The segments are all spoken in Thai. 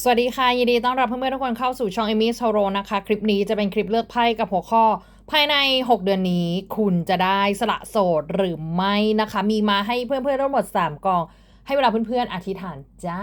สวัสดีค่ะยินดีต้อนรับเพื่อนๆทุกคนเข้าสู่ช่องเอมี่โซโรนะคะ คลิปนี้จะเป็นคลิปเลือกไพ่กับหัวข้อ ภายใน 6 เดือนนี้คุณจะได้สละโสดหรือไม่นะคะ มีมาให้เพื่อนๆทั้งหมด 3กอง ให้เวลาเพื่อนๆอธิษฐานจ้า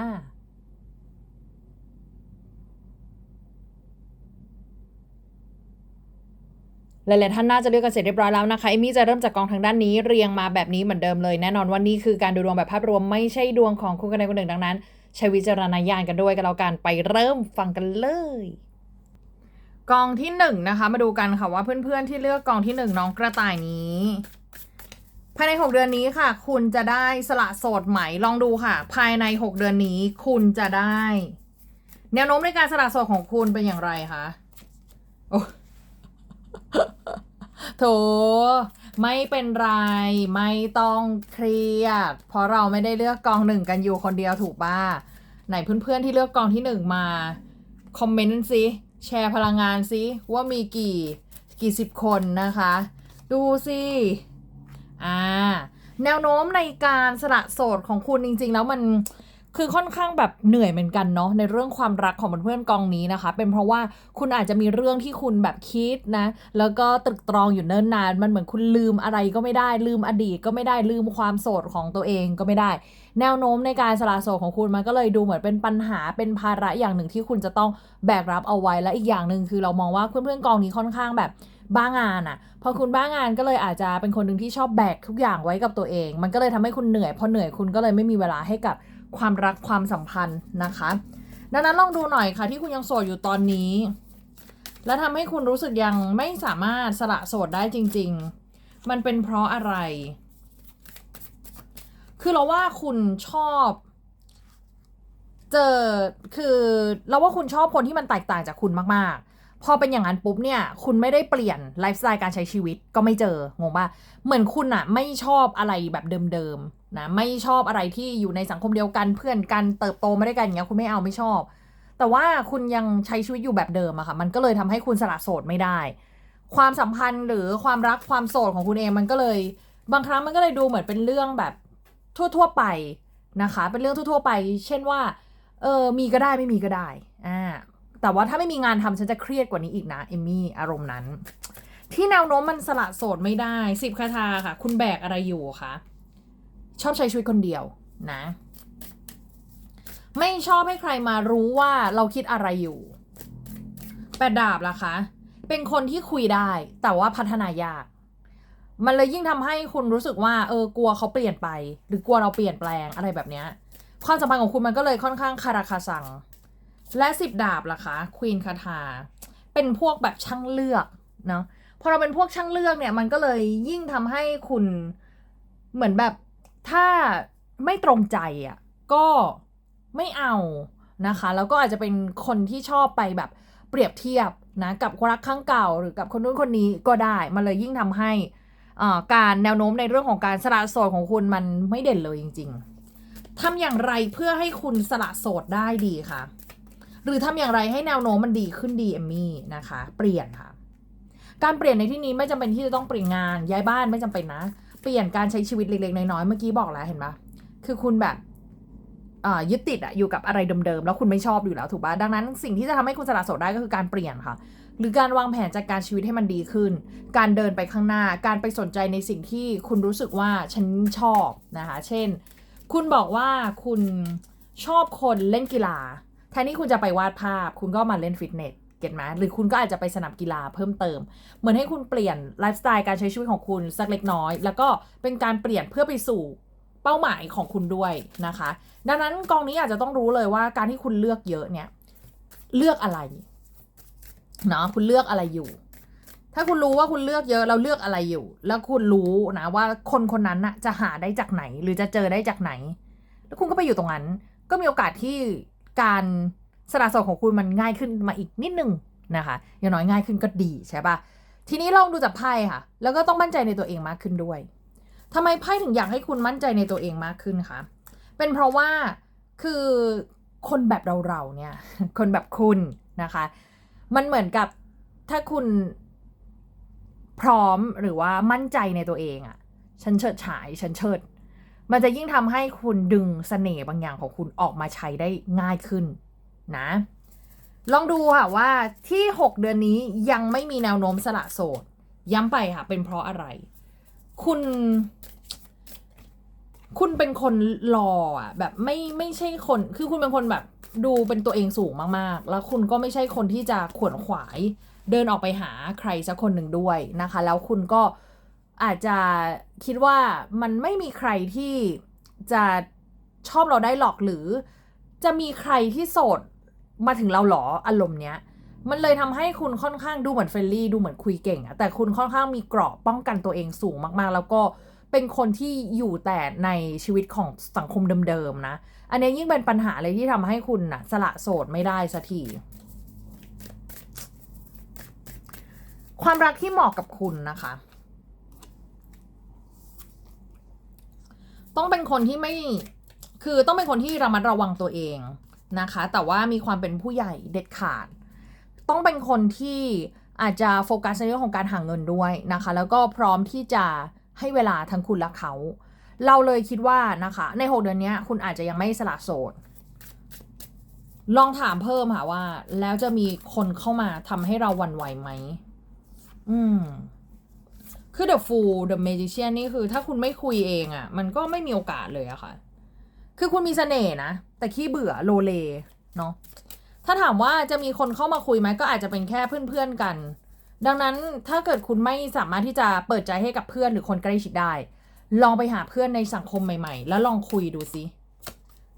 หลายๆท่านน่าจะเลือกกันเสร็จเรียบร้อยแล้วนะคะเอมี่จะเริ่มจากกองทางด้านนี้เรียงมาแบบนี้เหมือนเดิมเลยแน่นอนว่านี่คือการดูดวงแบบภาพรวมไม่ใช่ดวงของคุณคนใดคนหนึ่งดังนั้น ใช้วิจารณญาณกันด้วยกันแล้วกันไปเริ่มฟังกันเลย กองที่หนึ่งนะคะ มาดูกันค่ะว่าเพื่อนๆที่เลือกกองที่หนึ่งน้องกระต่ายนี้ภายใน 6 เดือนนี้ค่ะ คุณจะได้สละโสดไหมลองดูค่ะ ภายใน 6 เดือนนี้ คุณจะได้ แนวโน้มในการสละโสดของคุณเป็นอย่างไรคะโอ้โถ ไม่เป็นไร ไม่ต้องเครียด เพราะเราไม่ได้เลือกกองหนึ่งกันอยู่คนเดียวถูกป่ะไหนเพื่อนๆที่เลือกกองที่หนึ่งมา คอมเมนต์สิแชร์พลังงานสิว่ามีกี่กี่สิบคนนะคะ ดูสิอ่าแนวโน้มในการสละโสดของคุณจริง ๆ แล้วมัน คือค่อนข้างแบบเหนื่อยเหมือนกันเนาะในเรื่องความรักของเพื่อนๆกองนี้นะคะ เป็นเพราะว่าคุณอาจจะมีเรื่องที่คุณแบบคิดนะ แล้วก็ตรึกตรองอยู่เนิ่นนาน มันเหมือนคุณลืมอะไรก็ไม่ได้ ลืมอดีตก็ไม่ได้ลืมความโสดของตัวเองก็ไม่ได้ แนวโน้มในการสละโสดของคุณมันก็เลยดูเหมือนเป็นปัญหาเป็นภาระอย่างหนึ่งที่คุณจะต้องแบกรับเอาไว้และอีกอย่างหนึ่งคือเรามองว่าเพื่อนๆกองนี้ค่อนข้างแบบบ้างานอะ่ะ พอคุณบ้างานก็เลยอาจจะเป็นคนหนึ่งที่ชอบแบกทุกอย่างไว้กับตัวเอง มันก็เลยทำให้คุณเหนื่อย พอเหนื่อยคุณก็เลยไม่มีเวลาให้กับ ความรักความสัมพันธ์นะคะ ดังนั้นลองดูหน่อยค่ะที่คุณยังโสดอยู่ตอนนี้ แล้วทำให้คุณรู้สึกยังไม่สามารถสละโสดได้จริง ๆ มันเป็นเพราะอะไร คือเราว่าคุณชอบเจอคือเราว่าคุณชอบคนที่มันแตกต่างจากคุณมากๆ พอเป็นอย่างนั้นปุ๊บเนี่ย คุณไม่ได้เปลี่ยนไลฟ์สไตล์การใช้ชีวิตก็ไม่เจองงป่ะเหมือนคุณอะไม่ชอบอะไรแบบเดิมๆนะไม่ชอบอะไรที่อยู่ในสังคมเดียวกันเพื่อนกันเติบโตมาด้วยกันอย่างเงี้ยคุณไม่เอาไม่ชอบ แต่ว่าคุณยังใช้ชีวิตอยู่แบบเดิมอะค่ะมันก็เลยทำให้คุณสละโสดไม่ได้ ความสัมพันธ์หรือความรักความโสดของคุณเองมันก็เลย บางครั้งมันก็เลยดูเหมือนเป็นเรื่องแบบทั่วๆไปนะคะ เป็นเรื่องทั่วๆไป เช่นว่าเออมีก็ได้ไม่มีก็ได้อ่า แต่ว่าถ้าไม่มีงานทำฉันจะเครียดกว่านี้อีกนะเอมมี่อารมณ์นั้น ที่แนวโน้มมันสละโสดไม่ได้สิบคาถาค่ะ คุณแบกอะไรอยู่คะชอบใช้ชีวิตคนเดียวนะ ไม่ชอบให้ใครมารู้ว่าเราคิดอะไรอยู่แปดดาบล่ะคะ เป็นคนที่คุยได้ แต่ว่าพัฒนายาก มันเลยยิ่งทำให้คุณรู้สึกว่าเออกลัวเขาเปลี่ยนไป หรือกลัวเราเปลี่ยนแปลงอะไรแบบเนี้ยความสัมพันธ์ของคุณมันก็เลยค่อนข้างคาราคาซัง และสิบดาบล่ะคะควีนคาถาเป็นพวกแบบช่างเลือกเนาะพอเราเป็นพวกช่างเลือกเนี่ยมันก็เลยยิ่งทำให้คุณเหมือนแบบถ้าไม่ตรงใจอะก็ไม่เอานะคะ แล้วก็อาจจะเป็นคนที่ชอบไปแบบเปรียบเทียบนะกับคนรักครั้งเก่าหรือกับคนนู้นคนนี้ก็ได้ มันเลยยิ่งทำให้อ่าการแนวโน้มในเรื่องของการสละโสดของคุณมันไม่เด่นเลยจริง ๆทำอย่างไรเพื่อให้คุณสละโสดได้ดีคะ หรือทำอย่างไรให้แนวโน้มมันดีขึ้นดีเอมมี่นะคะ เปลี่ยนค่ะ การเปลี่ยนในที่นี้ไม่จำเป็นที่จะต้องเปลี่ยนงานย้ายบ้านไม่จำเป็นนะ เปลี่ยนการใช้ชีวิตเล็กๆน้อยๆเมื่อกี้บอกแล้วเห็นปะคือคุณแบบอ่ายึดติดอะอยู่กับอะไรเดิมๆ แล้วคุณไม่ชอบอยู่แล้วถูกปะดังนั้นสิ่งที่จะทำให้คุณสละโสดได้ก็คือการเปลี่ยนค่ะ หรือการวางแผนจัดการชีวิตให้มันดีขึ้น การเดินไปข้างหน้า การไปสนใจในสิ่งที่คุณรู้สึกว่าฉันชอบนะคะ เช่น คุณบอกว่าคุณชอบคนเล่นกีฬา แทนที่คุณจะไปวาดภาพ คุณก็มาเล่นฟิตเนสเก็ตไหมหรือคุณก็อาจจะไปสนามกีฬาเพิ่มเติม เหมือนให้คุณเปลี่ยนไลฟ์สไตล์การใช้ชีวิตของคุณสักเล็กน้อย แล้วก็เป็นการเปลี่ยนเพื่อไปสู่เป้าหมายของคุณด้วยนะคะ ดังนั้นกองนี้อาจจะต้องรู้เลยว่าการที่คุณเลือกเยอะเนี่ยเลือกอะไรเนาะคุณเลือกอะไรอยู่ ถ้าคุณรู้ว่าคุณเลือกเยอะเราเลือกอะไรอยู่ แล้วคุณรู้นะว่าคนคนนั้นน่ะจะหาได้จากไหน หรือจะเจอได้จากไหน แล้วคุณก็ไปอยู่ตรงนั้น ก็มีโอกาสที่ การสละโสดของคุณมันง่ายขึ้นมาอีกนิดนึงนะคะอย่างน้อยง่ายขึ้นก็ดีใช่ปะทีนี้ลองดูจากไพ่ค่ะ แล้วก็ต้องมั่นใจในตัวเองมากขึ้นด้วยทำไมไพ่ถึงอยากให้คุณมั่นใจในตัวเองมากขึ้นคะเป็นเพราะว่าคือคนแบบเราๆเนี่ย คนแบบคุณนะคะ มันเหมือนกับถ้าคุณพร้อมหรือว่ามั่นใจในตัวเองอะ่ะฉันเฉิดฉายฉันเชิด มันจะยิ่งทำให้คุณดึงเสน่ห์บางอย่างของคุณออกมาใช้ได้ง่ายขึ้นนะ ลองดูค่ะว่าที่ 6 เดือนนี้ยังไม่มีแนวโน้มสละโสด ย้ำไปค่ะ เป็นเพราะอะไร คุณ คุณเป็นคนรออะ แบบไม่ไม่ใช่คน คือคุณเป็นคนแบบดูเป็นตัวเองสูงมากๆ แล้วคุณก็ไม่ใช่คนที่จะขวนขวาย เดินออกไปหาใครสักคนหนึ่งด้วยนะคะ แล้วคุณก็ อาจจะคิดว่ามันไม่มีใครที่จะชอบเราได้หรอกหรือ จะมีใครที่โสดมาถึงเราหรออารมณ์เนี้ย มันเลยทำให้คุณค่อนข้างดูเหมือนเฟรนลี่ดูเหมือนคุยเก่งอะแต่คุณค่อนข้างมีเกราะป้องกันตัวเองสูงมากๆ แล้วก็เป็นคนที่อยู่แต่ในชีวิตของสังคมเดิมๆนะ อันนี้ยิ่งเป็นปัญหาเลยที่ทำให้คุณนะสละโสดไม่ได้สักทีความรักที่เหมาะกับคุณนะคะ ต้องเป็นคนที่ไม่คือต้องเป็นคนที่ระมัดระวังตัวเองนะคะ แต่ว่ามีความเป็นผู้ใหญ่เด็ดขาด ต้องเป็นคนที่อาจจะโฟกัสในเรื่องของการหาเงินด้วยนะคะ แล้วก็พร้อมที่จะให้เวลาทั้งคุณและเขา เราเลยคิดว่านะคะ ในหกเดือนนี้คุณอาจจะยังไม่สละโสด ลองถามเพิ่มค่ะว่า แล้วจะมีคนเข้ามาทำให้เราวั่นไหวไหม อืม คือ The Fool The Magician นี่คือถ้าคุณไม่คุยเองอะ่ะ มันก็ไม่มีโอกาสเลยอะค่ะ คือคุณมีเสน่ห์นะ แต่ขี้เบื่อโลเลเนาะ ถ้าถามว่าจะมีคนเข้ามาคุยไหมก็อาจจะเป็นแค่เพื่อนๆกัน ดังนั้นถ้าเกิดคุณไม่สามารถที่จะเปิดใจให้กับเพื่อนหรือคนใกล้ชิดได้ ลองไปหาเพื่อนในสังคมใหม่ๆ แล้วลองคุยดูสิ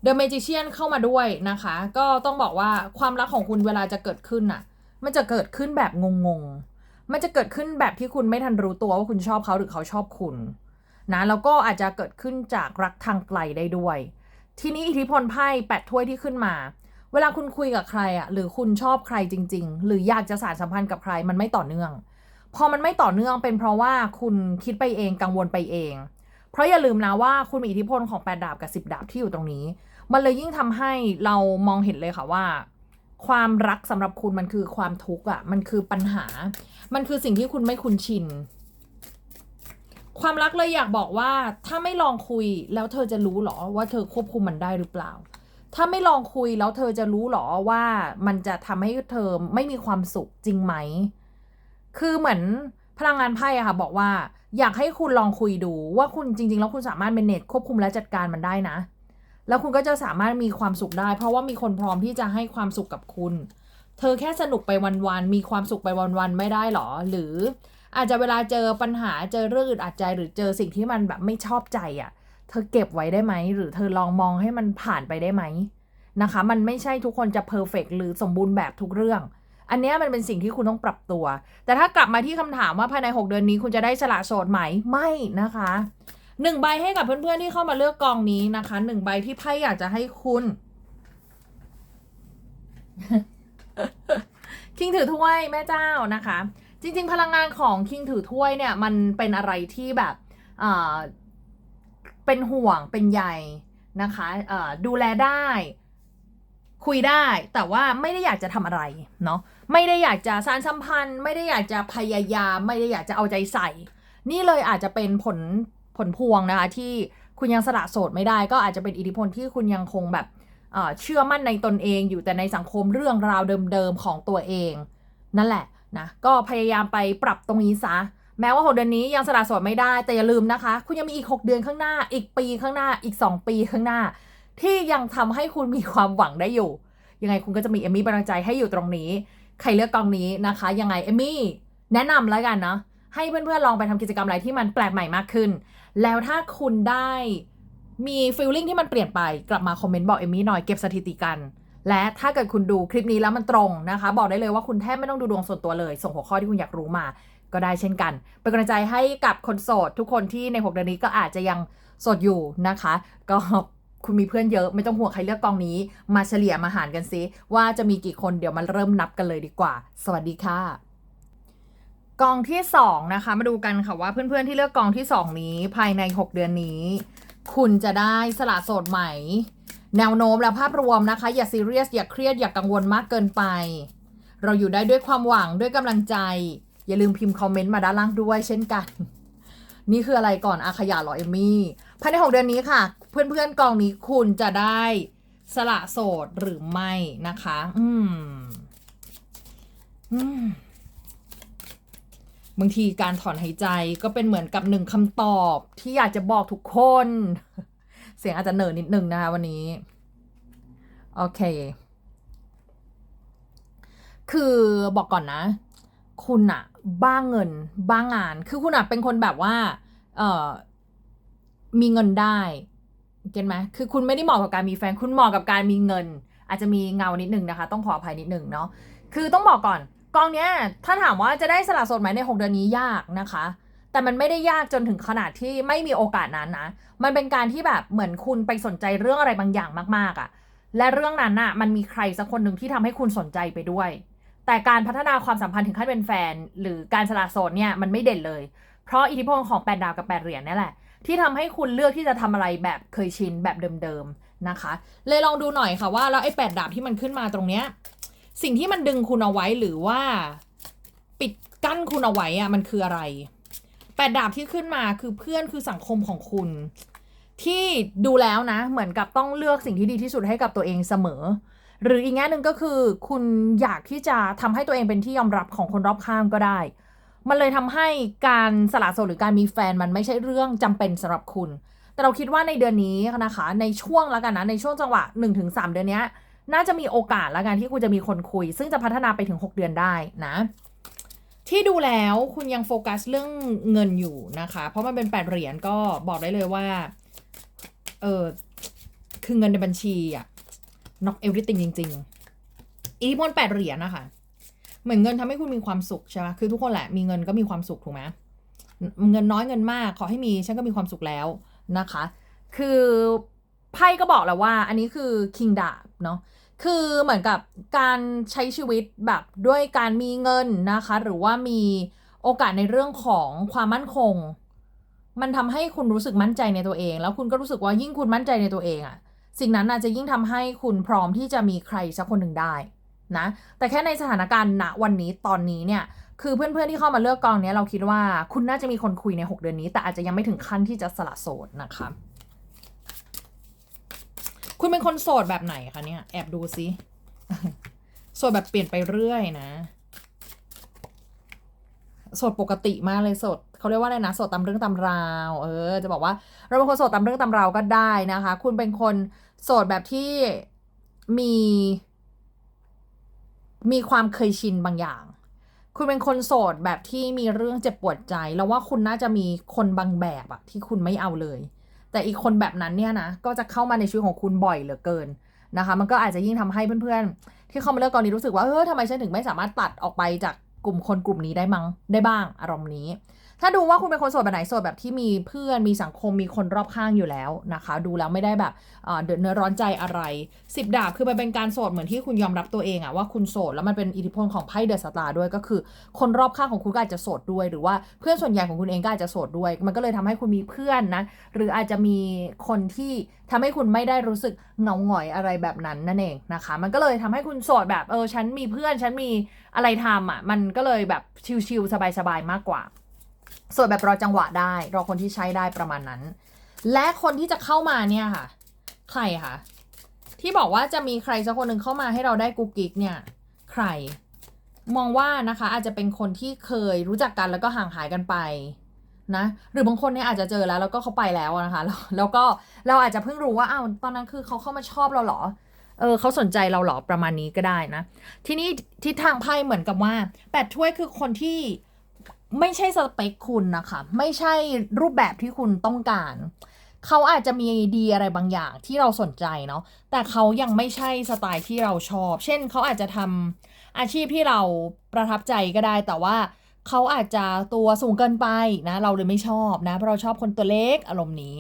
The Magician เข้ามาด้วยนะคะ ก็ต้องบอกว่าความรักของคุณเวลาจะเกิดขึ้นน่ะ มันจะเกิดขึ้นแบบงงๆ มันจะเกิดขึ้นแบบที่คุณไม่ทันรู้ตัวว่าคุณชอบเขาหรือเขาชอบคุณนะแล้วก็อาจจะเกิดขึ้นจากรักทางไกลได้ด้วย ทีนี้อิทธิพลไพ่แปดถ้วยที่ขึ้นมา เวลาคุณคุยกับใครอะหรือคุณชอบใครจริง ๆ หรืออยากจะสานสัมพันธ์กับใครมันไม่ต่อเนื่อง พอมันไม่ต่อเนื่องเป็นเพราะว่าคุณคิดไปเองกังวลไปเอง เพราะอย่าลืมนะว่าคุณมีอิทธิพลของแปดดาบกับสิบดาบที่อยู่ตรงนี้ มันเลยยิ่งทำให้เรามองเห็นเลยค่ะว่า ความรักสำหรับคุณมันคือความทุกข์อะ มันคือปัญหา มันคือสิ่งที่คุณไม่คุ้นชิน ความรักเลยอยากบอกว่า ถ้าไม่ลองคุยแล้วเธอจะรู้หรอว่าเธอควบคุมมันได้หรือเปล่า ถ้าไม่ลองคุยแล้วเธอจะรู้หรอว่ามันจะทำให้เธอไม่มีความสุขจริงไหม คือเหมือนพลังงานไพ่อะค่ะ บอกว่า อยากให้คุณลองคุยดูว่าคุณจริง ๆ แล้วคุณสามารถเมเนจควบคุมและจัดการมันได้นะ แล้วคุณก็จะสามารถมีความสุขได้ เพราะว่ามีคนพร้อมที่จะให้ความสุขกับคุณ เธอแค่สนุกไปวันๆมีความสุขไปวันๆไม่ได้หรอ หรืออาจจะเวลาเจอปัญหาเจอเรื่องอึดอัดใจ หรือเจอสิ่งที่มันแบบไม่ชอบใจอะ่ะ เธอเก็บไว้ได้ไหมหรือเธอลองมองให้มันผ่านไปได้ไหมนะคะ มันไม่ใช่ทุกคนจะเพอร์เฟกหรือสมบูรณ์แบบทุกเรื่อง อันนี้มันเป็นสิ่งที่คุณต้องปรับตัว แต่ถ้ากลับมาที่คำถามว่าภายใน 6 เดือนนี้คุณจะได้สละโสดไหมไม่นะคะ หนึ่งใบให้กับเพื่อนๆที่เข้ามาเลือกกองนี้นะคะหนึ่งใบที่ไพ่อยากจะให้คุณคิงถือถ้วยแม่เจ้านะคะ จริง ๆ พลังงานของคิงถือถ้วยเนี่ยมันเป็นอะไรที่แบบอ่าเป็นห่วงเป็นใยนะคะดูแลได้ คุยได้แต่ว่าไม่ได้อยากจะทำอะไรเนาะไม่ได้อยากจะสานสัมพันธ์ ไม่ได้อยากจะพยายาม ไม่ได้อยากจะเอาใจใส่ นี่เลยอาจจะเป็นผล ผลพวงนะคะที่คุณยังสละโสดไม่ได้ก็อาจจะเป็นอิทธิพลที่คุณยังคงแบบเชื่อมั่นในตนเองอยู่แต่ในสังคมเรื่องราวเดิมๆของตัวเอง นั่นแหละนะก็พยายามไปปรับตรงนี้ซะแม้ว่าหกเดือนนี้ยังสละโสดไม่ได้แต่อย่าลืมนะคะ คุณยังมีอีก 6 เดือนข้างหน้า อีกปีข้างหน้าอีก 2 ปีข้างหน้า ที่ยังทำให้คุณมีความหวังได้อยู่ ยังไงคุณก็จะมีเอมมี่เป็นกำลังใจให้อยู่ตรงนี้ ใครเลือกกองนี้นะคะ ยังไงเอมมี่แนะนำแล้วกันเนาะให้เพื่อนๆลองไปทำกิจกรรมอะไรที่มันแปลกใหม่มากขึ้น แล้วถ้าคุณได้มีฟีลลิ่งที่มันเปลี่ยนไปกลับมาคอมเมนต์บอกเอมี่หน่อยเก็บสถิติกัน และถ้าเกิดคุณดูคลิปนี้แล้วมันตรงนะคะ บอกได้เลยว่าคุณแทบไม่ต้องดูดวงส่วนตัวเลย ส่งหัวข้อที่คุณอยากรู้มาก็ได้เช่นกัน เป็นกำลังใจให้กับคนโสดทุกคนที่ใน 6 เดือนนี้ก็อาจจะยังโสดอยู่นะคะ ก็คุณมีเพื่อนเยอะไม่ต้องห่วงใครเลือกกองนี้ มาเฉลี่ยมาหารกันซิว่าจะมีกี่คนเดี๋ยวมาเริ่มนับกันเลยดีกว่า สวัสดีค่ะ กองที่สองนะคะมาดูกันค่ะว่าเพื่อนๆที่เลือกกองที่สองนี้ภายใน 6 เดือนนี้ คุณจะได้สละโสดไหม่ แนวโน้มและภาพรวมนะคะ อย่าซีเรียสอย่าเครียดอย่ากังวลมากเกินไป เราอยู่ได้ด้วยความหวังด้วยกำลังใจ อย่าลืมพิมพ์คอมเมนต์มาด้านล่างด้วยเช่นกัน นี่คืออะไรก่อนอาขยาเหรอเอมมี่ภายใน 6 เดือนนี้ค่ะ เพื่อนๆกองนี้คุณจะได้สละโสดหรือไม่นะคะ อืมอืม บางทีการถอนหายใจก็เป็นเหมือนกับหนึ่งคำตอบที่อยากจะบอกทุกคน เสียงอาจจะเหน่อนิดนึงนะคะวันนี้ โอเค คือบอกก่อนนะ คุณอะบ้าเงิน บ้างาน คือคุณอะเป็นคนแบบว่า เออมีเงินได้เก็ตไหมคือคุณไม่ได้เหมาะกับการมีแฟน คุณเหมาะกับการมีเงิน อาจจะมีเงานิดนึงนะคะ ต้องขออภัยนิดนึงเนาะ คือต้องบอกก่อน กองเนี้ยถ้าถามว่าจะได้สละสดไหมใน 6 เดือนนี้ยากนะคะ แต่มันไม่ได้ยากจนถึงขนาดที่ไม่มีโอกาสนั้นนะ มันเป็นการที่แบบเหมือนคุณไปสนใจเรื่องอะไรบางอย่างมากๆอะ่ะ และเรื่องนั้นน่ะมันมีใครสักคนหนึ่งที่ทำให้คุณสนใจไปด้วย แต่การพัฒนาความสัมพันธ์ถึงขั้นเป็นแฟน หรือการสละโสดเนี่ยมันไม่เด่นเลย เพราะอิทธิพลของแปดดาวกับแปดเหรียญนี่แหละที่ทำให้คุณเลือกที่จะทำอะไรแบบเคยชินแบบเดิมๆนะคะ เลยลองดูหน่อยค่ะว่าแล้วไอ้แปดดาบที่มันขึ้นมาตรงเนี้ย สิ่งที่มันดึงคุณเอาไว้หรือว่า ปิดกั้นคุณเอาไว้อะมันคืออะไรแปดดาบที่ขึ้นมาคือเพื่อนคือสังคมของคุณ ที่ดูแล้วนะ เหมือนกับต้องเลือกสิ่งที่ดีที่สุดให้กับตัวเองเสมอ หรืออีกแง่หนึ่งก็คือ คุณอยากที่จะทำให้ตัวเองเป็นที่ยอมรับของคนรอบข้างก็ได้ มันเลยทำให้การสละโสดหรือการมีแฟนมันไม่ใช่เรื่องจำเป็นสำหรับคุณ แต่เราคิดว่าในเดือนนี้นะคะ ในช่วงแล้วกันนะในช่วงจังหวะ 1-3 เดือนเนี้ย น่าจะมีโอกาสแล้วกันที่คุณจะมีคนคุย ซึ่งจะพัฒนาไปถึง 6 เดือนได้นะ ที่ดูแล้วคุณยังโฟกัสเรื่องเงินอยู่นะคะ เพราะมันเป็นแปดเหรียญก็บอกได้เลยว่าเออคือเงินในบัญชีอะ knock everything จริง ๆอิทธิพลแปดเหรียญนะคะเหมือนเงินทำให้คุณมีความสุขใช่ไหมคือทุกคนแหละมีเงินก็มีความสุขถูกไหมเงินน้อยเงินมากขอให้มีฉันก็มีความสุขแล้วนะคะ คือไพ่ก็บอกแล้วว่า อันนี้คือคิงดาบเนาะ คือเหมือนกับการใช้ชีวิตแบบด้วยการมีเงินนะคะ หรือว่ามีโอกาสในเรื่องของความมั่นคง มันทำให้คุณรู้สึกมั่นใจในตัวเอง แล้วคุณก็รู้สึกว่ายิ่งคุณมั่นใจในตัวเองอะสิ่งนั้นอาจจะยิ่งทำให้คุณพร้อมที่จะมีใครสักคนหนึ่งได้นะแต่แค่ในสถานการณ์ณวันนี้ตอนนี้เนี่ยคือเพื่อนๆที่เข้ามาเลือกกองเนี้ยเราคิดว่าคุณน่าจะมีคนคุยใน 6 เดือนนี้ แต่อาจจะยังไม่ถึงขั้นที่จะสละโสดนะคะ คุณเป็นคนโสดแบบไหนคะเนี่ย แอบดูซิ โสดแบบเปลี่ยนไปเรื่อยนะ โสดปกติมากเลยโสดเขาเรียกว่าอะไรนะโสดตามเรื่องตามราว เออ จะบอกว่า เราเป็นคนโสดตามเรื่องตามราวก็ได้นะคะ คุณเป็นคนโสดแบบที่มี มีความเคยชินบางอย่าง คุณเป็นคนโสดแบบที่มีเรื่องเจ็บปวดใจ แล้วว่าคุณน่าจะมีคนบางแบบอะที่คุณไม่เอาเลย แต่อีกคนแบบนั้นเนี่ยนะก็จะเข้ามาในชีวิตของคุณบ่อยเหลือเกินนะคะ มันก็อาจจะยิ่งทำให้เพื่อนๆ ที่เข้ามาเลือกกองนี้รู้สึกว่าเออทำไมฉันถึงไม่สามารถตัดออกไปจากกลุ่มคนกลุ่มนี้ได้มั้งได้บ้างอารมณ์นี้ ถ้าดูว่าคุณเป็นคนโสดแบบไหนโสดแบบที่มีเพื่อนมีสังคมมีคนรอบข้างอยู่แล้วนะคะ ดูแล้วไม่ได้แบบเดือดเนื้อร้อนใจอะไรสิบดาบคือมันเป็นการโสดเหมือนที่คุณยอมรับตัวเองอะว่าคุณโสดแล้วมันเป็นอิทธิพลของไพ่เดอะสตาร์ด้วยก็คือ คนรอบข้างของคุณก็อาจจะโสดด้วย หรือว่าเพื่อนส่วนใหญ่ของคุณเองก็อาจจะโสดด้วย มันก็เลยทำให้คุณมีเพื่อนนะหรืออาจจะมีคนที่ทำให้คุณไม่ได้รู้สึกเหงาหงอยอะไรแบบนั้นนั่นเองนะคะ มันก็เลยทำให้คุณโสดแบบเออฉันมีเพื่อนฉันมีอะไรทำอะมันก็เลยแบบชิลๆสบายๆมากกว่า สวนแบบรอจังหวะได้ รอคนที่ใช้ได้ประมาณนั้น และคนที่จะเข้ามาเนี่ยค่ะ ใครคะที่บอกว่าจะมีใครสักคนหนึ่งเข้ามาให้เราได้กุ๊กกิ๊กเนี่ย ใคร มองว่านะคะ อาจจะเป็นคนที่เคยรู้จักกันแล้วก็ห่างหายกันไปนะ หรือบางคนเนี่ยอาจจะเจอแล้วแล้วก็เขาไปแล้วนะคะแล้วแล้วก็เราอาจจะเพิ่งรู้ว่าอ้าวตอนนั้นคือเขาเข้ามาชอบเราเหรอเออเขาสนใจเราเหรอประมาณนี้ก็ได้นะ ทีนี้ทิศทางไพ่เหมือนกับว่าแปดถ้วยคือคนที่ ไม่ใช่สเปคคุณนะคะ ไม่ใช่รูปแบบที่คุณต้องการ เขาอาจจะมีดีอะไรบางอย่างที่เราสนใจเนาะแต่เขายังไม่ใช่สไตล์ที่เราชอบ เช่นเขาอาจจะทำอาชีพที่เราประทับใจก็ได้ แต่ว่าเขาอาจจะตัวสูงเกินไปนะ เราเลยไม่ชอบนะเพราะเราชอบคนตัวเล็กอารมณ์นี้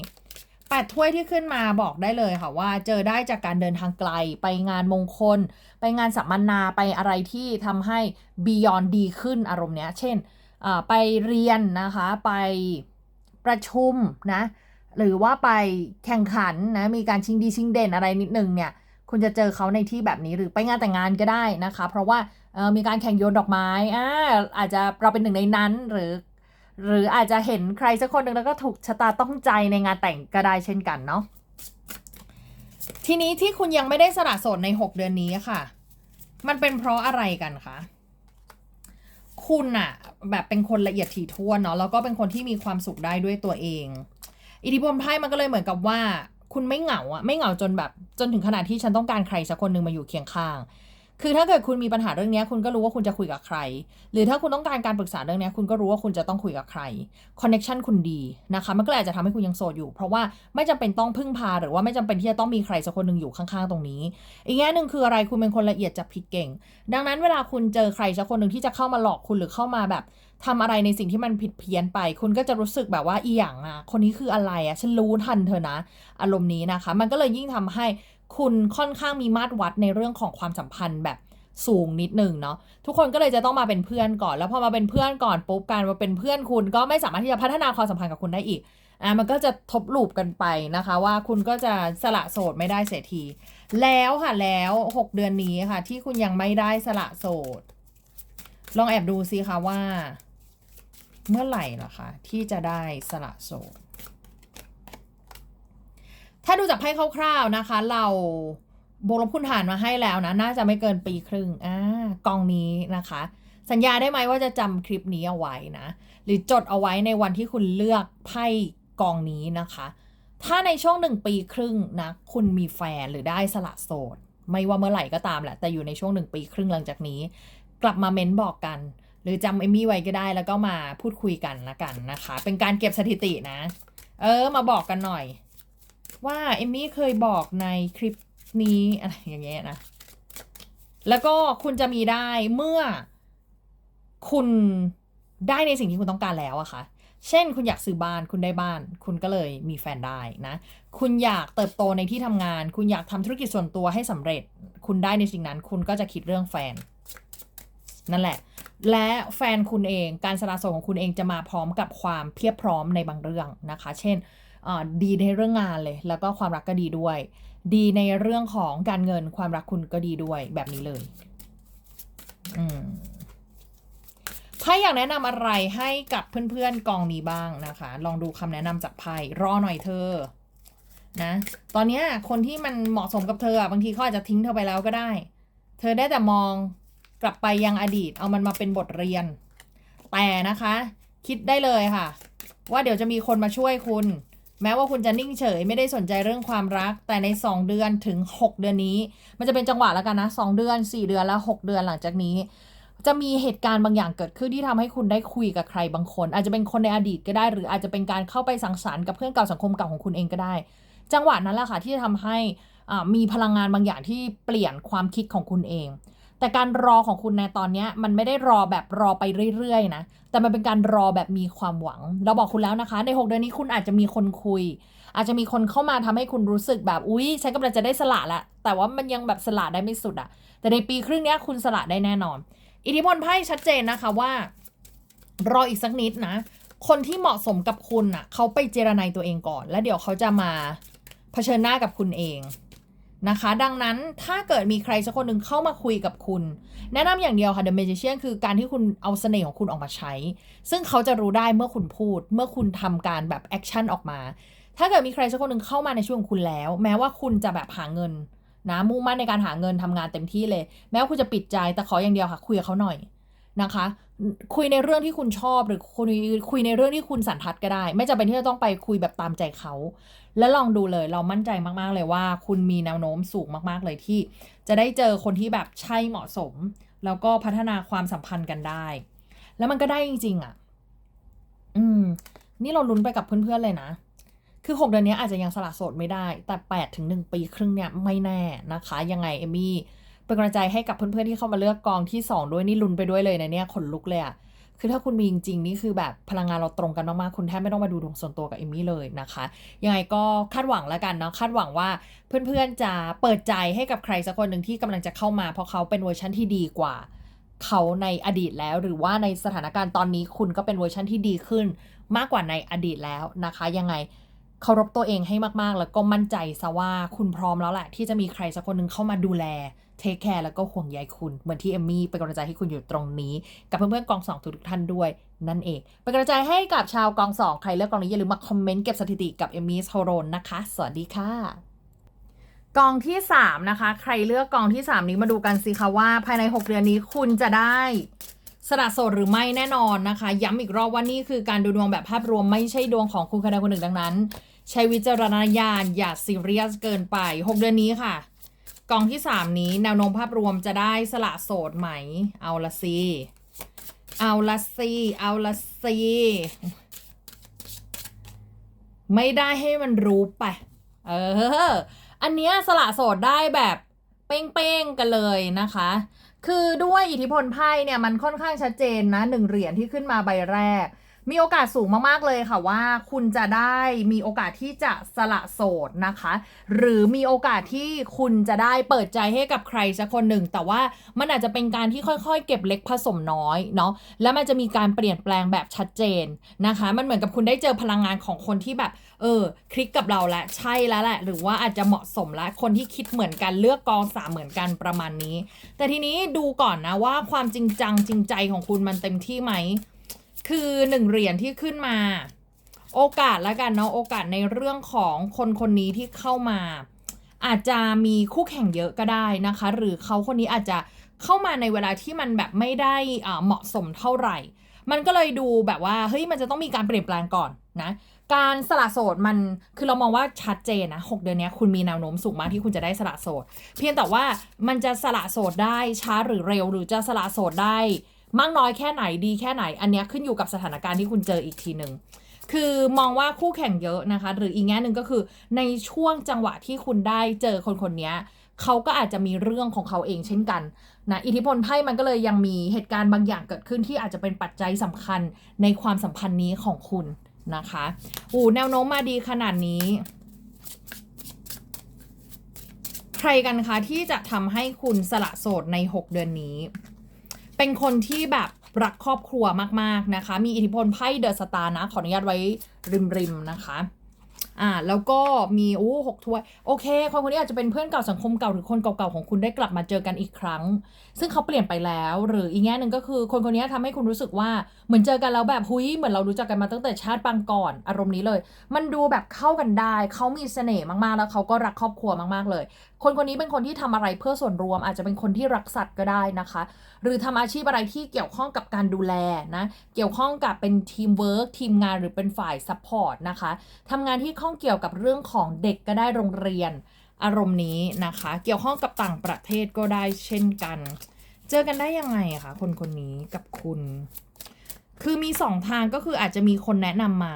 แปดถ้วยที่ขึ้นมาบอกได้เลยค่ะว่าเจอได้จากการเดินทางไกล ไปงานมงคล ไปงานสัมมนาไปอะไรที่ทำให้ beyond ดีขึ้นอารมณ์เนี้ย เช่น ไปเรียนนะคะไปประชุมนะหรือว่าไปแข่งขันนะมีการชิงดีชิงเด่นอะไรนิดนึงเนี่ยคุณจะเจอเขาในที่แบบนี้หรือไปงานแต่งงานก็ได้นะคะ เพราะว่ามีการแข่งโยนดอกไม้อ่าอาจจะเราเป็นหนึ่งในนั้นหรือ หรืออาจจะเห็นใครสักคนหนึ่งแล้วก็ถูกชะตาต้องใจในงานแต่งก็ได้เช่นกันเนาะทีนี้ที่คุณยังไม่ได้สละโสดใน 6 เดือนนี้ค่ะ มันเป็นเพราะอะไรกันคะ คุณอะแบบเป็นคนละเอียดถี่ถ้วนเนาะแล้วก็เป็นคนที่มีความสุขได้ด้วยตัวเอง อิทธิพลไพ่มันก็เลยเหมือนกับว่า คุณไม่เหงาอะไม่เหงาจนแบบจนถึงขนาดที่ฉันต้องการใครสักคนหนึ่งมาอยู่เคียงข้าง คือถ้าเกิดคุณมีปัญหาเรื่องนี้คุณก็รู้ว่าคุณจะคุยกับใคร หรือถ้าคุณต้องการการปรึกษาเรื่องนี้คุณก็รู้ว่าคุณจะต้องคุยกับใครคอนเน็ชันคุณดีนะคะมันก็อาจจะทำให้คุณยังโสดอยู่ เพราะว่าไม่จำเป็นต้องพึ่งพา หรือว่าไม่จำเป็นที่จะต้องมีใครสักคนหนึ่งอยู่ข้างๆตรงนี้ อีกแง่หนึ่งคืออะไรคุณเป็นคนละเอียดจับผิดเก่ง ดังนั้นเวลาคุณเจอใครสักคนหนึ่งที่จะเข้ามาหลอกคุณหรือเข้ามาแบบทำอะไรในสิ่งที่มันผิดเพี้ยนไป คุณก็จะรู้สึกแบบว่าอีหยังอะคนนี้คืออะไรอะฉันรู้ทันเธอนะ อารมณ์นี้นะคะ มันก็เลยยิ่งทำให้ คุณค่อนข้างมีมาตรวัดในเรื่องของความสัมพันธ์แบบสูงนิดหนึ่งเนาะทุกคนก็เลยจะต้องมาเป็นเพื่อนก่อน แล้วพอมาเป็นเพื่อนก่อนปุ๊บการมาเป็นเพื่อนคุณก็ไม่สามารถที่จะพัฒนาความสัมพันธ์กับคุณได้อีกอะมันก็จะทบลูปกันไปนะคะ ว่าคุณก็จะสละโสดไม่ได้เสียที แล้วค่ะแล้วหกเดือนนี้ค่ะ ที่คุณยังไม่ได้สละโสด ลองแอบดูซิคะว่า เมื่อไหร่ล่ะคะที่จะได้สละโสด ถ้าดูจากไพ่คร่าวๆนะคะ เราบวกลบคูณหารมาให้แล้วนะ น่าจะไม่เกินปีครึ่งอ่ากองนี้นะคะ สัญญาได้ไหมว่าจะจำคลิปนี้เอาไว้นะ หรือจดเอาไว้ในวันที่คุณเลือกไพ่กองนี้นะคะ ถ้าในช่วงหนึ่งปีครึ่งนะ คุณมีแฟนหรือได้สละโสด ไม่ว่าเมื่อไหร่ก็ตามแหละ แต่อยู่ในช่วงหนึ่งปีครึ่งหลังจากนี้ กลับมาเม้นบอกกัน หรือจำเอมมี่ไว้ก็ได้ แล้วก็มาพูดคุยกันละกันนะคะ เป็นการเก็บสถิตินะ เออ มาบอกกันหน่อย ว่าเอมมี่เคยบอกในคลิปนี้อะไรอย่างเงี้ยนะ แล้วก็คุณจะมีได้เมื่อคุณได้ในสิ่งที่คุณต้องการแล้วอะค่ะ เช่น คุณอยากซื้อบ้าน คุณได้บ้าน คุณก็เลยมีแฟนได้นะ คุณอยากเติบโตในที่ทำงาน คุณอยากทำธุรกิจส่วนตัวให้สำเร็จ คุณได้ในสิ่งนั้น คุณก็จะคิดเรื่องแฟน นั่นแหละ และแฟนคุณเอง การสละโสดของคุณเองจะมาพร้อมกับความเพียบพร้อมในบางเรื่องนะคะ เช่น ดีในเรื่องงานเลย แล้วก็ความรักก็ดีด้วย ดีในเรื่องของการเงินความรักคุณก็ดีด้วยแบบนี้เลยอืมไพ่อยากแนะนำอะไรให้กับเพื่อนๆกองนี้บ้างนะคะ ลองดูคำแนะนำจากไพ่รอหน่อยเธอนะ ตอนนี้คนที่มันเหมาะสมกับเธออะบางทีเขาอาจจะทิ้งเธอไปแล้วก็ได้ เธอได้แต่มองกลับไปยังอดีต เอามันมาเป็นบทเรียน แต่นะคะ คิดได้เลยค่ะ ว่าเดี๋ยวจะมีคนมาช่วยคุณ แม้ว่าคุณจะนิ่งเฉยไม่ได้สนใจเรื่องความรัก แต่ใน 2 เดือนถึง 6 เดือนนี้ มันจะเป็นจังหวะแล้วกันนะ 2 เดือน 4 เดือนแล้ว 6 เดือนหลังจากนี้ จะมีเหตุการณ์บางอย่างเกิดขึ้นที่ทำให้คุณได้คุยกับใครบางคน อาจจะเป็นคนในอดีตก็ได้ หรืออาจจะเป็นการเข้าไปสังสรรค์กับเพื่อนเก่าสังคมเก่าของคุณเองก็ได้ จังหวะนั้นแหละค่ะที่จะทำให้อ่ามีพลังงานบางอย่างที่เปลี่ยนความคิดของคุณเอง แต่การรอของคุณในตอนนี้มันไม่ได้รอแบบรอไปเรื่อยๆนะ แต่มันเป็นการรอแบบมีความหวัง เราบอกคุณแล้วนะคะ ใน 6 เดือนนี้คุณอาจจะมีคนคุย อาจจะมีคนเข้ามาทำให้คุณรู้สึกแบบ อุ๊ยฉันกำลังจะได้สละละ แต่ว่ามันยังแบบสละได้ไม่สุดอะแต่ในปีครึ่งนี้คุณสละได้แน่นอน อิทธิพลไพ่ชัดเจนนะคะว่า รออีกสักนิดนะ คนที่เหมาะสมกับคุณอะเขาไปเจรนายตัวเองก่อน แล้วเดี๋ยวเขาจะมาเผชิญหน้ากับคุณเอง นะคะ ดังนั้นถ้าเกิดมีใครสักคนหนึ่งเข้ามาคุยกับคุณ แนะนำอย่างเดียวค่ะ The Magician คือการที่คุณเอาเสน่ห์ของคุณออกมาใช้ ซึ่งเขาจะรู้ได้เมื่อคุณพูด เมื่อคุณทำการแบบแอคชั่นออกมา ถ้าเกิดมีใครสักคนหนึ่งเข้ามาในช่วงของคุณแล้ว แม้ว่าคุณจะแบบหาเงินนะมุ่งมั่นในการหาเงินทำงานเต็มที่เลย แม้ว่าคุณจะปิดใจแต่ขออย่างเดียวค่ะ คุยกับเขาหน่อยนะคะ คุยในเรื่องที่คุณชอบหรือคุยคุยในเรื่องที่คุณสันทัดก็ได้ ไม่จำเป็นที่จะต้องไปคุยแบบตามใจเขา แล้วลองดูเลยเรามั่นใจมากๆเลยว่า คุณมีแนวโน้มสูงมากๆเลยที่ จะได้เจอคนที่แบบใช่เหมาะสม แล้วก็พัฒนาความสัมพันธ์กันได้ แล้วมันก็ได้จริง ๆอะ อืม นี่เราลุ้นไปกับเพื่อนๆเลยนะคือหกเดือนนี้อาจจะยังสละโสดไม่ได้ แต่แปดถึงหนึ่งปีครึ่งเนี่ยไม่แน่นะคะ ยังไงเอมี่เป็นกำลังใจให้กับเพื่อนๆที่เข้ามาเลือกกองที่สองด้วยนี่ลุ้นไปด้วยเลยนะเนี่ยขนลุกเลยอะ คือถ้าคุณมีจริงๆนี่คือแบบพลังงานเราตรงกันมากๆคุณแทบไม่ต้องมาดูดวงส่วนตัวกับเอมี่เลยนะคะ ยังไงก็คาดหวังแล้วกันเนาะคาดหวังว่าเพื่อนๆจะเปิดใจให้กับใครสักคนหนึ่งที่กำลังจะเข้ามาเพราะเขาเป็นเวอร์ชันที่ดีกว่าเขาในอดีตแล้วหรือว่าในสถานการณ์ตอนนี้คุณก็เป็นเวอร์ชันที่ดีขึ้น มากกว่าในอดีตแล้วนะคะ ยังไงเคารพตัวเองให้มากๆ แล้วก็มั่นใจซะว่าคุณพร้อมแล้วแหละที่จะมีใครสักคนหนึ่งเข้ามาดูแล เทคแคร์แล้วก็ห่วงใยคุณ เหมือนที่เอมมี่เป็นกำลังใจให้คุณอยู่ตรงนี้ กับเพื่อนๆกองสองทุกท่านด้วยนั่นเอง เป็นกำลังใจให้กับชาวกองสองใครเลือกกองนี้อย่าลืมมาคอมเมนต์เก็บสถิติกับเอมมี่โฮโรนนะคะ สวัสดีค่ะ กองที่ 3 นะคะ ใครเลือกกองที่ 3 นี้มาดูกันสิคะว่า ภายใน 6 เดือนนี้คุณจะได้สละโสดหรือไม่แน่นอนนะคะ ย้ำอีกรอบว่านี่คือการดูดวงแบบภาพรวมไม่ใช่ดวงของคุณคนใดคนหนึ่งดังนั้น ใช้วิจารณญาณอย่าซีเรียสเกินไป 6 เดือนนี้ค่ะ กองที่ 3 นี้แนวโน้มภาพรวมจะได้สละโสดไหม เอาละสิเอาละสิเอาละสิไม่ได้ให้มันรู้ไป เออ อันเนี้ยสละโสดได้แบบเป้งๆกันเลยนะคะ คือด้วยอิทธิพลไพ่เนี่ยมันค่อนข้างชัดเจนนะหนึ่งเหรียญที่ขึ้นมาใบแรก มีโอกาสสูงมากๆเลยค่ะว่าคุณจะได้มีโอกาสที่จะสละโสดนะคะ หรือมีโอกาสที่คุณจะได้เปิดใจให้กับใครสักคนหนึ่ง แต่ว่ามันอาจจะเป็นการที่ค่อยๆ เก็บเล็กผสมน้อยเนาะแล้วมันจะมีการเปลี่ยนแปลงแบบชัดเจนนะคะ มันเหมือนกับคุณได้เจอพลังงานของคนที่แบบเออคลิกกับเราแล้วใช่แล้วแหละ หรือว่าอาจจะเหมาะสมแล้วคนที่คิดเหมือนกันเลือกกองสามเหมือนกันประมาณนี้ แต่ทีนี้ดูก่อนนะว่าความจริงจังจริงใจของคุณมันเต็มที่ไหม คือหนึ่งเหรียญที่ขึ้นมา โอกาสแล้วกันเนาะโอกาสในเรื่องของคนคนนี้ที่เข้ามา อาจจะมีคู่แข่งเยอะก็ได้นะคะ หรือเขาคนนี้อาจจะเข้ามาในเวลาที่มันแบบไม่ได้อเหมาะสมเท่าไหร่ มันก็เลยดูแบบว่าเฮ้ยมันจะต้องมีการเปลี่ยนแปลงก่อนนะการสละโสดมันคือเรามองว่าชัดเจนนะหกเดือนนี้คุณมีแนวโน้มสูงมากที่คุณจะได้สละโสด เพียงแต่ว่ามันจะสละโสดได้ช้าหรือเร็วหรือจะสละโสดได้ มากน้อยแค่ไหนดีแค่ไหน อันนี้ขึ้นอยู่กับสถานการณ์ที่คุณเจออีกทีหนึ่งคือมองว่าคู่แข่งเยอะนะคะ หรืออีกแง่หนึ่งก็คือในช่วงจังหวะที่คุณได้เจอคนคนนี้เขาก็อาจจะมีเรื่องของเขาเองเช่นกันนะอิทธิพลไพ่มันก็เลยยังมีเหตุการณ์บางอย่างเกิดขึ้นที่อาจจะเป็นปัจจัยสำคัญในความสัมพันธ์นี้ของคุณนะคะอูแนวโน้มมาดีขนาดนี้ ใครกันคะที่จะทำให้คุณสละโสดใน 6 เดือนนี้ เป็นคนที่แบบรักครอบครัวมากๆนะคะ มีอิทธิพลไพ่เดอะสตาร์นะ ขออนุญาตไว้ริมๆนะคะ อ่า แล้วก็มีโอ้หกถ้วย โอเค คนคนนี้อาจจะเป็นเพื่อนเก่าสังคมเก่าหรือคนเก่าๆของคุณได้กลับมาเจอกันอีกครั้ง ซึ่งเขาเปลี่ยนไปแล้ว หรืออีกแง่หนึ่งก็คือ คนคนนี้ทำให้คุณรู้สึกว่าเหมือนเจอกันแล้วแบบหุยเหมือนเรารู้จักกันมาตั้งแต่ชาติปางก่อน อารมณ์นี้เลย มันดูแบบเข้ากันได้ เขามีเสน่ห์มากๆ แล้วเขาก็รักครอบครัวมากๆเลย คนคนนี้เป็นคนที่ทำอะไรเพื่อส่วนรวม อาจจะเป็นคนที่รักสัตว์ก็ได้นะคะ หรือทำอาชีพอะไรที่เกี่ยวข้องกับการดูแลนะเกี่ยวข้องกับเป็นทีมเวิร์กทีมงานหรือเป็นฝ่ายซัพพอร์ตนะคะทำงานที่ข้องเกี่ยวกับเรื่องของเด็กก็ได้โรงเรียนอารมณ์นี้นะคะ เกี่ยวข้องกับต่างประเทศก็ได้เช่นกัน เจอกันได้ยังไงอะคะคนคนนี้กับคุณ คือมีสองทางก็คืออาจจะมีคนแนะนำมา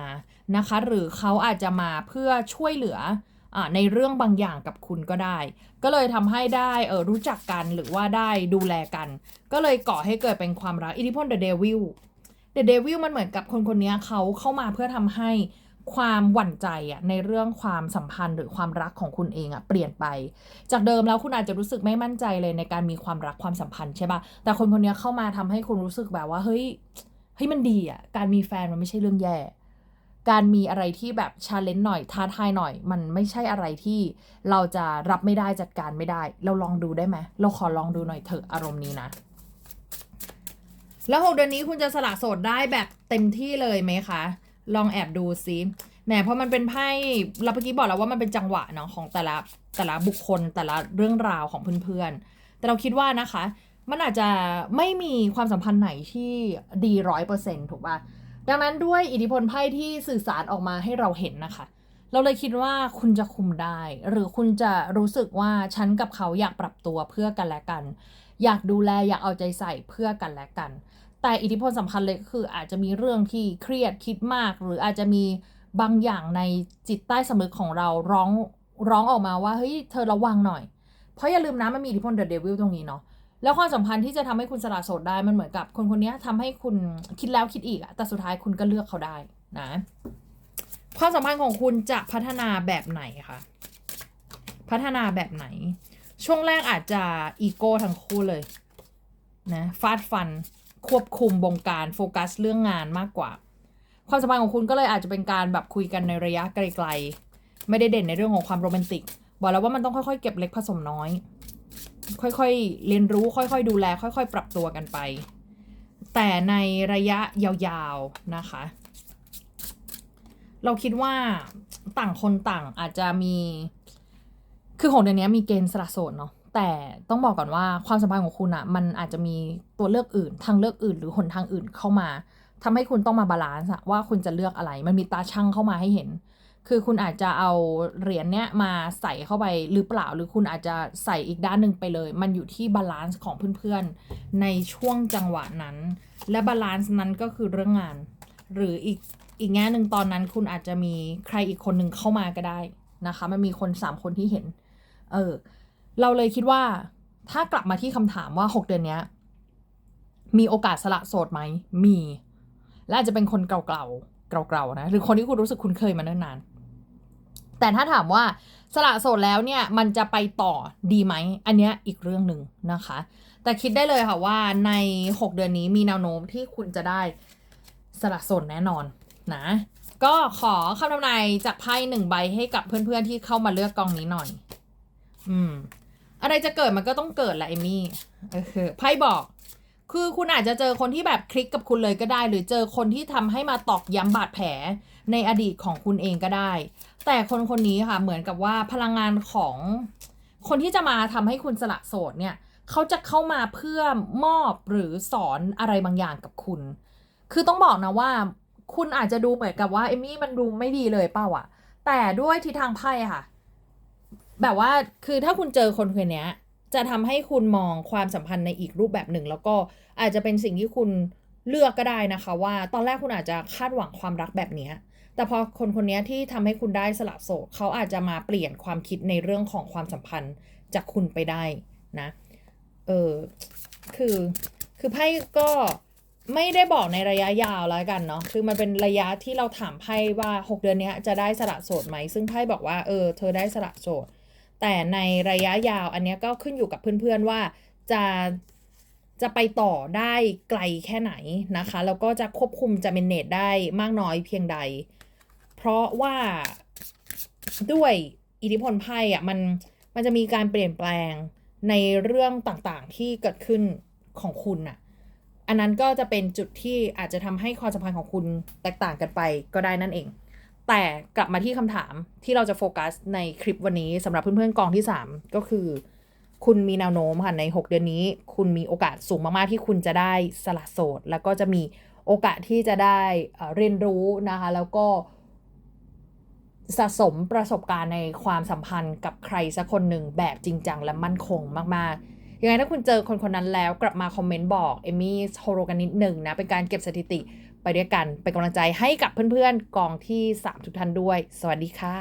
นะคะ หรือเขาอาจจะมาเพื่อช่วยเหลือ ในเรื่องบางอย่างกับคุณก็ได้ ก็เลยทำให้ได้เออรู้จักกันหรือว่าได้ดูแลกัน ก็เลยก่อให้เกิดเป็นความรักอิทธิพล The Devil The Devil มันเหมือนกับคนคนนี้เขาเข้ามาเพื่อทำให้ความหวั่นใจอะในเรื่องความสัมพันธ์หรือความรักของคุณเองอะเปลี่ยนไป จากเดิมแล้วคุณอาจจะรู้สึกไม่มั่นใจเลยในการมีความรักความสัมพันธ์ใช่ปะแต่คนคนนี้เข้ามาทำให้คุณรู้สึกแบบว่าเฮ้ยเฮ้ยมันดีอะการมีแฟนมันไม่ใช่เรื่องแย่ การมีอะไรที่แบบชาเลนจ์หน่อยท้าทายหน่อย มันไม่ใช่อะไรที่เราจะรับไม่ได้จัดการไม่ได้ เราลองดูได้ไหมเราขอลองดูหน่อยเถอะอารมณ์นี้นะ แล้วหกเดือนนี้คุณจะสละโสดได้แบบเต็มที่เลยไหมคะ ลองแอบดูซิแหมเพราะมันเป็นไพ่เราเมื่อกี้บอกแล้วว่ามันเป็นจังหวะเนาะของแต่ละแต่ละบุคคลแต่ละเรื่องราวของเพื่อนๆ แต่เราคิดว่านะคะ มันอาจจะไม่มีความสัมพันธ์ไหนที่ดีร้อยเปอร์เซ็นถูกป่ะ ดังนั้นด้วยอิทธิพลไพ่ที่สื่อสารออกมาให้เราเห็นนะคะ เราเลยคิดว่าคุณจะคุมได้ หรือคุณจะรู้สึกว่าฉันกับเขาอยากปรับตัวเพื่อกันและกัน อยากดูแลอยากเอาใจใส่เพื่อกันและกัน แต่อิทธิพลสำคัญเลยก็คืออาจจะมีเรื่องที่เครียดคิดมาก หรืออาจจะมีบางอย่างในจิตใต้สำนึกของเราร้องร้องออกมาว่าเฮ้ยเธอระวังหน่อย เพราะอย่าลืมนะมันมีอิทธิพลเดอะเดวิลตรงนี้เนาะ แล้วความสัมพันธ์ที่จะทำให้คุณสละโสดได้มันเหมือนกับคนคนนี้ทำให้คุณคิดแล้วคิดอีกอะแต่สุดท้ายคุณก็เลือกเขาได้นะ ความสัมพันธ์ของคุณจะพัฒนาแบบไหนคะพัฒนาแบบไหน ช่วงแรกอาจจะอีโก้ทั้งคู่เลยนะฟาดฟันควบคุมบงการโฟกัสเรื่องงานมากกว่า ความสัมพันธ์ของคุณก็เลยอาจจะเป็นการแบบคุยกันในระยะไกลๆ ไม่ได้เด่นในเรื่องของความโรแมนติก บอกแล้วว่ามันต้องค่อยๆ เก็บเล็กผสมน้อย ค่อยๆ เรียนรู้ค่อยๆ ดูแล ค่อย ๆ ปรับตัวกันไป แต่ในระยะยาวๆนะคะ เราคิดว่าต่างคนต่างอาจจะมี คือของเดือนนี้มีเกณฑ์สละโสดเนาะแต่ต้องบอกก่อนว่าความสัมพันธ์ของคุณอะมันอาจจะมีตัวเลือกอื่น ทางเลือกอื่น หรือหนทางอื่นเข้ามาทำให้คุณต้องมาบาลานซ์ว่าคุณจะเลือกอะไร มันมีตาช่างเข้ามาให้เห็น คือคุณอาจจะเอาเหรียญเนี้ยมาใส่เข้าไปหรือเปล่า หรือคุณอาจจะใส่อีกด้านหนึ่งไปเลย มันอยู่ที่บาลานซ์ของเพื่อนๆ ในช่วงจังหวะนั้น และบาลานซ์นั้นก็คือเรื่องงาน หรืออีกอีกแง่หนึ่งตอนนั้นคุณอาจจะมีใครอีกคนหนึ่งเข้ามาก็ได้นะคะ มันมีคนสามคนที่เห็น เออ เราเลยคิดว่าถ้ากลับมาที่คำถามว่าหกเดือนเนี้ยมีโอกาสสละโสดไหม มี และอาจจะเป็นคนเก่าๆ เก่าๆนะหรือคนที่คุณรู้สึกคุ้นเคยมาเนิ่นนาน แต่ถ้าถามว่าสละโสดแล้วเนี่ยมันจะไปต่อดีไหม อันเนี้ยอีกเรื่องหนึ่งนะคะ แต่คิดได้เลยค่ะว่าใน 6 เดือนนี้มีแนวโน้มที่คุณจะได้สละโสดแน่นอนนะ ก็ขอคำทำนายจากไพ่หนึ่งใบให้กับเพื่อนๆที่เข้ามาเลือกกองนี้หน่อย อืม อะไรจะเกิดมันก็ต้องเกิดแหละเอมี่เออไพ่บอก คือคุณอาจจะเจอคนที่แบบคลิกกับคุณเลยก็ได้ หรือเจอคนที่ทำให้มาตอกย้ำบาดแผลในอดีตของคุณเองก็ได้ แต่คนคนนี้ค่ะเหมือนกับว่าพลังงานของคนที่จะมาทำให้คุณสละโสดเนี่ยเขาจะเข้ามาเพื่อมอบหรือสอนอะไรบางอย่างกับคุณ คือต้องบอกนะว่าคุณอาจจะดูเหมือนกับว่าเอมี่มันดูไม่ดีเลยเปล่าอะแต่ด้วยทิศทางไพ่ค่ะ แบบว่าคือถ้าคุณเจอคนคนนี้ จะทำให้คุณมองความสัมพันธ์ในอีกรูปแบบหนึ่ง แล้วก็อาจจะเป็นสิ่งที่คุณเลือกก็ได้นะคะ ว่าตอนแรกคุณอาจจะคาดหวังความรักแบบนี้แต่พอคนคนนี้ที่ทำให้คุณได้สละโสดเขาอาจจะมาเปลี่ยนความคิดในเรื่องของความสัมพันธ์จากคุณไปได้นะเออคือคือไพ่ก็ไม่ได้บอกในระยะยาวแล้วกันเนาะ คือมันเป็นระยะที่เราถามไพ่ว่า 6 เดือนนี้จะได้สละโสดไหม ซึ่งไพ่บอกว่าเออเธอได้สละโสด แต่ในระยะยาวอันนี้ก็ขึ้นอยู่กับเพื่อนๆว่าจะจะไปต่อได้ไกลแค่ไหนนะคะ แล้วก็จะควบคุมจะเมนเนตได้มากน้อยเพียงใด เพราะว่าด้วยอิทธิพลไพ่อะมันมันจะมีการเปลี่ยนแปลงในเรื่องต่างๆที่เกิดขึ้นของคุณน่ะ อันนั้นก็จะเป็นจุดที่อาจจะทำให้ความสัมพันธ์ของคุณแตกต่างกันไปก็ได้นั่นเอง แต่กลับมาที่คำถามที่เราจะโฟกัสในคลิปวันนี้สำหรับเพื่อนๆกองที่ 3 ก็คือ คุณมีแนวโน้มค่ะใน 6 เดือนนี้ คุณมีโอกาสสูงมากๆที่คุณจะได้สละโสด แล้วก็จะมีโอกาสที่จะได้เรียนรู้นะคะ แล้วก็สะสมประสบการณ์ในความสัมพันธ์กับใครสักคนหนึ่งแบบจริงจังและมั่นคงมากๆ ยังไงถ้าคุณเจอคนคนนั้นแล้วกลับมาคอมเมนต์บอกเอมี่โฮโรกันนิดหนึ่งนะ เป็นการเก็บสถิติ ไปด้วยกันเป็นกำลังใจให้กับเพื่อนๆกองที่ 3 ทุกท่านด้วย สวัสดีค่ะ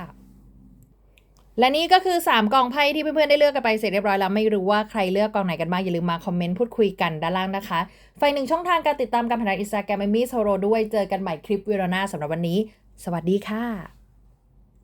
และนี่ก็คือ 3 กองไพ่ที่เพื่อนๆได้เลือกกันไปเสร็จเรียบร้อยแล้วไม่รู้ว่าใครเลือกกองไหนกันบ้างอย่าลืมมาคอมเมนต์พูดคุยกันด้านล่างนะคะไฟหนึ่งช่องทางการติดตามการผ่านอินสตาแกรมเอมี่โซโรด้วยเจอกันใหม่คลิปวิดีโอหน้าสำหรับวันนี้ สวัสดีค่ะ